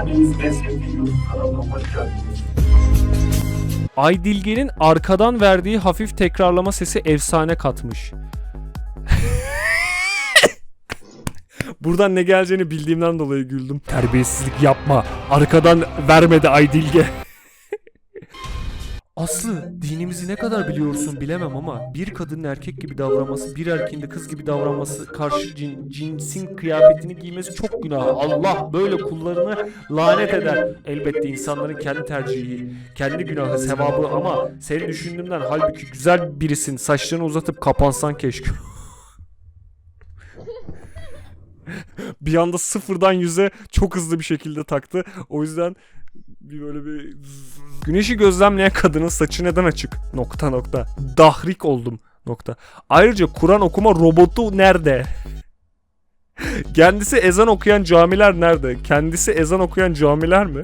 Hepiniz en. Aydilge'nin arkadan verdiği hafif tekrarlama sesi efsane katmış. Buradan ne geleceğini bildiğimden dolayı güldüm. Terbiyesizlik yapma. Arkadan vermedi Aydilge. Aslı dinimizi ne kadar biliyorsun bilemem ama bir kadının erkek gibi davranması, bir erkeğin de kız gibi davranması, karşı cin, cinsin kıyafetini giymesi çok günah. Allah böyle kullarını lanet eder. Elbette insanların kendi tercihi, kendi günahı, sevabı ama seni düşündüğümden halbuki güzel birisin. Saçlarını uzatıp kapansan keşke. bir anda sıfırdan yüze çok hızlı bir şekilde taktı. O yüzden bir böyle bir güneşi gözlemleyen kadının saçı neden açık? Nokta nokta. Dahrik oldum. Nokta. Ayrıca Kur'an okuma robotu nerede? Kendisi ezan okuyan camiler nerede? Kendisi ezan okuyan camiler mi?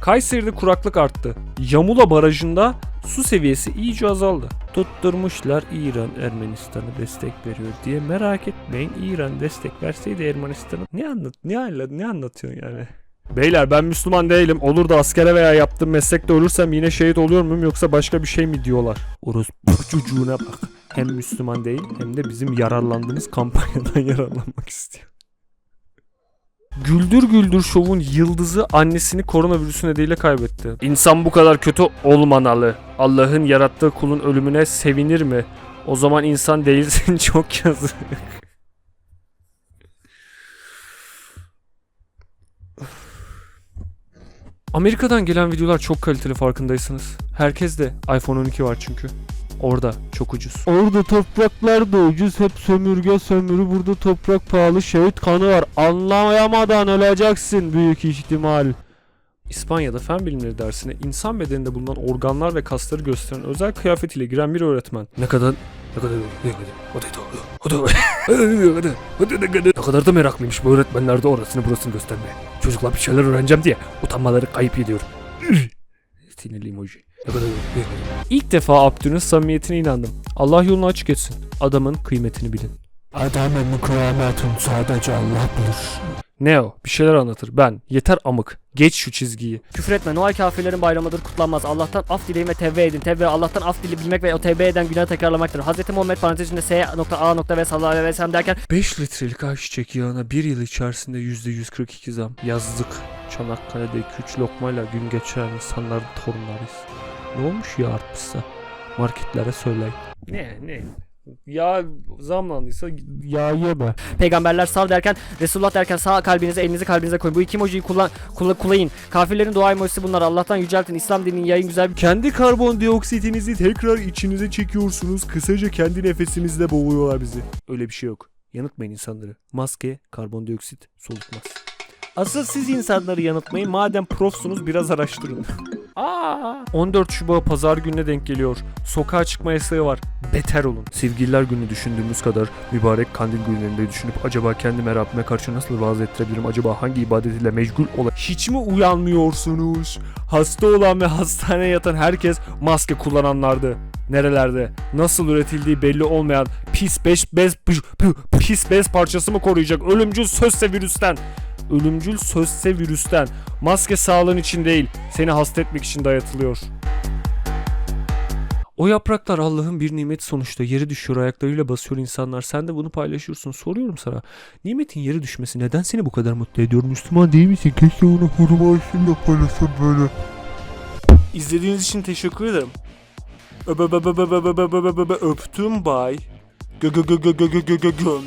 Kayseri'de kuraklık arttı. Yamula Barajı'nda su seviyesi iyice azaldı. Tutturmuşlar İran Ermenistan'a destek veriyor diye merak etmeyin. İran destek verseydi Ermenistan'a ne anlat ne anlat ne anlatıyorsun yani? Beyler ben Müslüman değilim. Olur da askere veya yaptığım meslekte ölürsem yine şehit oluyor muyum yoksa başka bir şey mi diyorlar? Orospu çocuğuna bak. Hem Müslüman değil hem de bizim yararlandığımız kampanyadan yararlanmak istiyor. Güldür Güldür şovun yıldızı annesini koronavirüs nedeniyle kaybetti. İnsan bu kadar kötü olmamalı. Allah'ın yarattığı kulun ölümüne sevinir mi? O zaman insan değilsin çok yazık. Amerika'dan gelen videolar çok kaliteli farkındaysanız. Herkes de iPhone 12 var çünkü. Orada çok ucuz. Orada topraklar da ucuz. Hep sömürge sömürü. Burada toprak pahalı. Şehit kanı var. Anlayamadan öleceksin büyük ihtimal. İspanya'da fen bilimleri dersine insan bedeninde bulunan organlar ve kasları gösteren özel kıyafetiyle giren bir öğretmen. Ne kadar ne kadar ne kadar ne kadar da meraklıymış bu öğretmenler de orasını burasını göstermeye. Çocuklar bir şeyler öğreneceğim diye utanmaları kayıp ediyor. Sinirli emoji. İlk defa Abdü'nün samimiyetine inandım. Allah yolunu açık etsin. Adamın kıymetini bilin. Adamın kıyametin sadece Allah bilir. Neo bir şeyler anlatır. Ben yeter amık. Geç şu çizgiyi. Küfretme. Noel kafirlerin bayramıdır kutlanmaz. Allah'tan af dileyin ve tevbe edin. Tevbe Allah'tan af dili bilmek ve o tevbe eden günahı tekrarlamaktır. Hz. Muhammed parantez içinde S.A. ve sallallahu aleyhi ve sellem derken 5 litrelik ayçiçek yağına bir yıl içerisinde %142 zam. Yazdık. Çanakkale'de 2-3 lokmayla gün geçiren insanların torunlarıyız. Ne olmuş ya artmışsa? Marketlere söyleyin. Ne ne? Ya zamlandıysa yağ yeme. peygamberler sal derken Resulullah derken sağ kalbinize elinizi kalbinize koyun. Bu iki emojiyi kullan, kula, kullayın. Kafirlerin dua emojisi bunlar. Allah'tan yüceltin. İslam dininin yayın güzel bir Kendi karbondioksitinizi tekrar içinize çekiyorsunuz. Kısaca kendi nefesinizle boğuyorlar bizi. Öyle bir şey yok. Yanıtmayın insanları. Maske karbondioksit solutmaz. Asıl siz insanları yanıltmayın. Madem profsunuz biraz araştırın. Aa, 14 Şubat pazar gününe denk geliyor. Sokağa çıkma yasağı var. Beter olun. Sevgililer günü düşündüğümüz kadar mübarek kandil günlerinde düşünüp acaba kendime Rabbime karşı nasıl vaaz ettirebilirim? Acaba hangi ibadet ile meşgul ola? Hiç mi uyanmıyorsunuz? Hasta olan ve hastaneye yatan herkes maske kullananlardı. Nerelerde? Nasıl üretildiği belli olmayan pis beş bez pis bez parçası mı koruyacak ölümcül sözse virüsten? ölümcül sözse virüsten. Maske sağlığın için değil, seni hasta etmek için dayatılıyor. O yapraklar Allah'ın bir nimet sonuçta yere düşüyor ayaklarıyla basıyor insanlar. Sen de bunu paylaşıyorsun. Soruyorum sana. Nimetin yere düşmesi neden seni bu kadar mutlu ediyor? Müslüman değil misin? Keşke onu hurma üstünde paylaşsın böyle. İzlediğiniz için teşekkür ederim. Öptüm bay. Gömdüm.